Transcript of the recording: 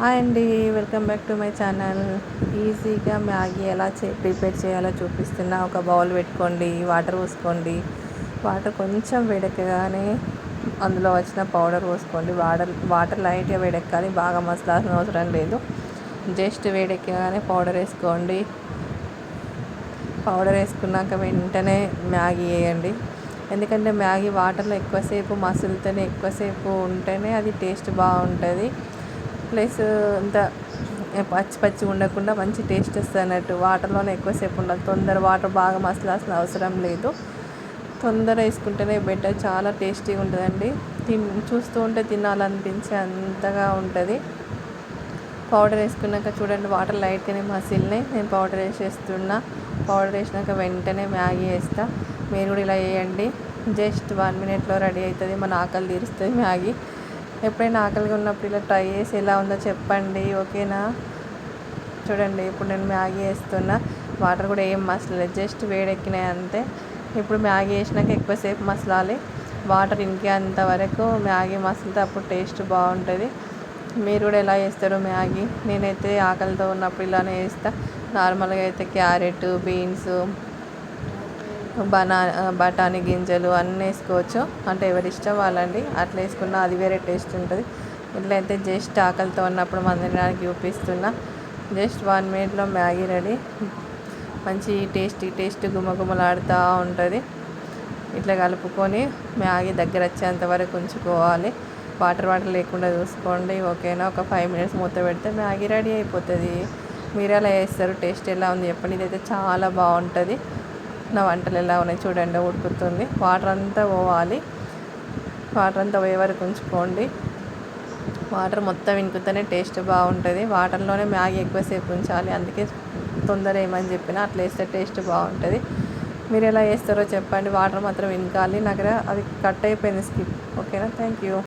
Hi అండి welcome back to my channel. ఈజీగా Maggi ఎలా చే ప్రిపేర్ చేయాలో చూపిస్తున్నా. ఒక బౌల్ పెట్టుకోండి వాటర్ పోసుకోండి. వాటర్ కొంచెం వేడెక్కగానే అందులో వచ్చిన పౌడర్ పోసుకోండి. వాటర్ వాటర్ లైట్గా వేడెక్కాలి. బాగా మసలాల్సిన అవసరం లేదు. జస్ట్ వేడెక్కగానే పౌడర్ వేసుకోండి. పౌడర్ వేసుకున్నాక వెంటనే మ్యాగీ వేయండి. ఎందుకంటే మ్యాగీ వాటర్లో ఎక్కువసేపు మసులుతోనే ఎక్కువసేపు ఉంటేనే అది టేస్ట్ బాగుంటుంది. ప్లస్ అంతా పచ్చి పచ్చి ఉండకుండా మంచి టేస్ట్ వస్తుంది అన్నట్టు. వాటర్లోనే ఎక్కువసేపు ఉండాలి. తొందర వాటర్ బాగా మసలాల్సిన అవసరం లేదు. తొందర వేసుకుంటేనే బెటర్. చాలా టేస్టీగా ఉంటుందండి. తిన్ చూస్తూ ఉంటే తినాలనిపించే అంతగా ఉంటుంది. పౌడర్ వేసుకున్నాక చూడండి వాటర్ లైట్గానే మసిలినాయి. నేను పౌడర్ వేసేస్తున్నా. పౌడర్ వేసినాక వెంటనే మ్యాగీ వేస్తా. మీరు కూడా ఇలా వేయండి. జస్ట్ వన్ మినిట్లో రెడీ అవుతుంది. మన ఆకలి తీరుస్తుంది మ్యాగీ. ఎప్పుడైనా ఆకలిగా ఉన్నప్పుడు ఇలా ట్రై చేసి ఎలా ఉందో చెప్పండి ఓకేనా? చూడండి ఇప్పుడు నేను మ్యాగీ వేస్తున్నా. వాటర్ కూడా ఏం మసలేదు జస్ట్ వేడెక్కినాయి అంతే. ఇప్పుడు మ్యాగీ వేసినాక ఎక్కువసేపు మసలాలి. వాటర్ ఇంకేంత వరకు మ్యాగీ మసలితే అప్పుడు టేస్ట్ బాగుంటుంది. మీరు కూడా ఎలా చేస్తారు మ్యాగీ? నేనైతే ఆకలితో ఉన్నప్పుడు ఇలానే వేస్తా నార్మల్గా అయితే క్యారెట్ బీన్స్ బనా బఠానీ గింజలు అన్నీ వేసుకోవచ్చు. అంటే ఎవరి ఇష్టం వాళ్ళండి అట్లా వేసుకున్న అది వేరే టేస్ట్ ఉంటుంది. ఇట్లయితే జస్ట్ ఆకలితో ఉన్నప్పుడు మన తినడానికి చూపిస్తున్నా. జస్ట్ వన్ మినిట్లో మ్యాగీ రెడీ. మంచి టేస్టీ టేస్ట్ గుమగుమలాడుతూ ఉంటుంది. ఇట్లా కలుపుకొని మ్యాగీ దగ్గర వచ్చేంత వరకు ఉంచుకోవాలి. వాటర్ వాటర్ లేకుండా చూసుకోండి. ఓకేనా? ఒక ఫైవ్ మినిట్స్ మూత పెడితే మ్యాగీ రెడీ అయిపోతుంది. మీరు ఎలా వేస్తారు టేస్ట్ ఎలా ఉంది? చెప్పండి. ఇదైతే చాలా బాగుంటుంది. నా వంటలు ఎలా ఉన్నాయి చూడండి ఉడుకుతుంది. వాటర్ అంతా పోవాలి. వాటర్ అంతా పోయే వరకు ఉంచుకోండి. వాటర్ మొత్తం ఇంకుతనే టేస్ట్ బాగుంటుంది. వాటర్లోనే మ్యాగీ ఎక్కువసేపు ఉంచాలి. అందుకే తొందర ఏమని చెప్పిన అట్లా వేస్తే టేస్ట్ బాగుంటుంది. మీరు ఎలా వేస్తారో చెప్పండి. వాటర్ మాత్రం వినకాలి. నాకు అది కట్ అయిపోయింది. స్కిప్ ఓకేనా థ్యాంక్ యూ